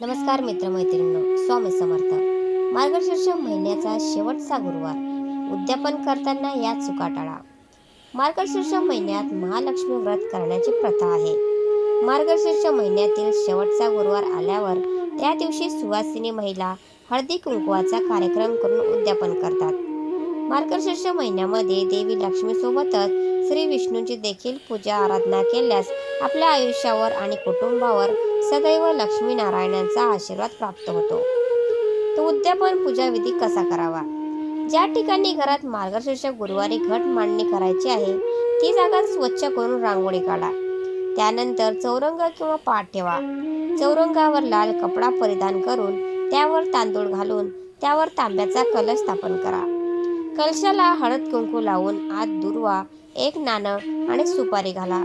नमस्कार मित्रमैत्रिणींनो स्वामी समर्थ. मार्गशीर्ष महिन्याचा शेवटचा गुरुवार उद्यापन करताना या चुका टाळा मार्गशीर्ष महिन्यात महालक्ष्मी व्रत करण्याची प्रथा आहे. मार्गशीर्ष महिन्यातील शेवटचा गुरुवार आल्यावर त्या दिवशी सुवासिनी महिला हळदी कुंकवाचा कार्यक्रम करून उद्यापन करतात. मार्गशीर्ष महिन्यामध्ये देवी लक्ष्मीसोबतच श्री विष्णूची देखील पूजा आराधना केल्यास आपल्या आयुष्यावर आणि कुटुंबावर सदैव लक्ष्मीनारायणांचा आशीर्वाद प्राप्त होतो. तो उद्यापन पूजा विधी कसा करावा? ज्या ठिकाणी घरात मार्गशीर्ष गुरुवारी घट मांडणी करायची आहे ती जागा स्वच्छ करून रांगोळी काढा. त्यानंतर चौरंग किंवा पाठ ठेवा. चौरंगावर लाल कपडा परिधान करून त्यावर तांदूळ घालून त्यावर तांब्याचा कलश स्थापन करा. कलशाला हळद कुंकू लावून आत दुर्वा एक नाणं आणि सुपारी घाला.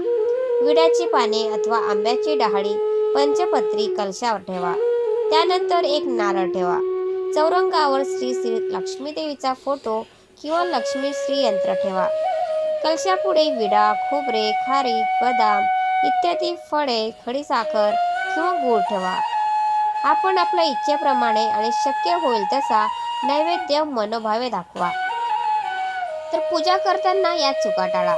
विड्याची पाने अथवा आंब्याची डहाळी पंचपत्री कलशावर ठेवा. त्यानंतर एक नारळ ठेवा. चौरंगावर श्री श्री लक्ष्मीदेवीचा फोटो किंवा लक्ष्मी श्री यंत्र ठेवा. कलशापुढे विडा खोबरे खारी बदाम इत्यादी फळे खडीसाखर किंवा गूळ ठेवा. आपण आपल्या इच्छेप्रमाणे आणि शक्य होईल तसा नैवेद्य मनोभावे दाखवा. तर पूजा करताना या चुका टाळा.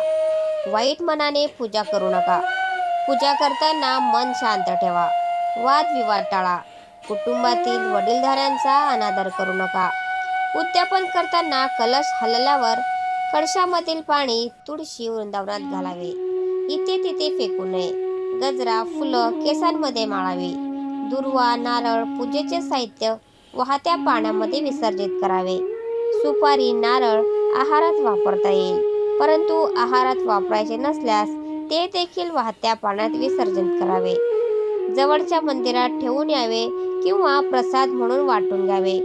वाईट मनाने पूजा करू नका. पूजा करताना मन शांत ठेवा. वादविवाद टाळा. कुटुंबातील वडीलधाऱ्यांचा अनादर करू नका. उद्यापन करताना कलश हलल्यावर कळशामधील पाणी तुळशी वृंदावनात घालावे. इथे तिथे फेकू नये. गजरा फुलं केसांमध्ये माळावी. दुर्वा नारळ पूजेचे साहित्य वाहत्या पाण्यामध्ये विसर्जित करावे. सुपारी नारळ आहारात वापरता येईल. परंतु आहारात वापरायचे नसल्यास ते देखील वाहत्या पाण्यात विसर्जन करावे. जवळच्या मंदिरात ठेवून यावे किंवा प्रसाद म्हणून वाटून घ्यावे.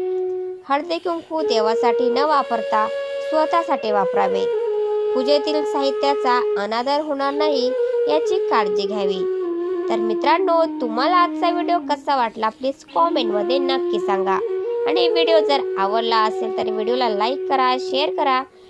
हळदी कुंकू देवासाठी न वापरता स्वतःसाठी वापरावे. पूजेतील साहित्याचा अनादर होणार नाही याची काळजी घ्यावी. तर मित्रांनो तुम्हाला आजचा व्हिडिओ कसा वाटला प्लीज कॉमेंटमध्ये नक्की सांगा. आणि व्हिडिओ जर आवडला असेल तर व्हिडिओला लाईक करा शेअर करा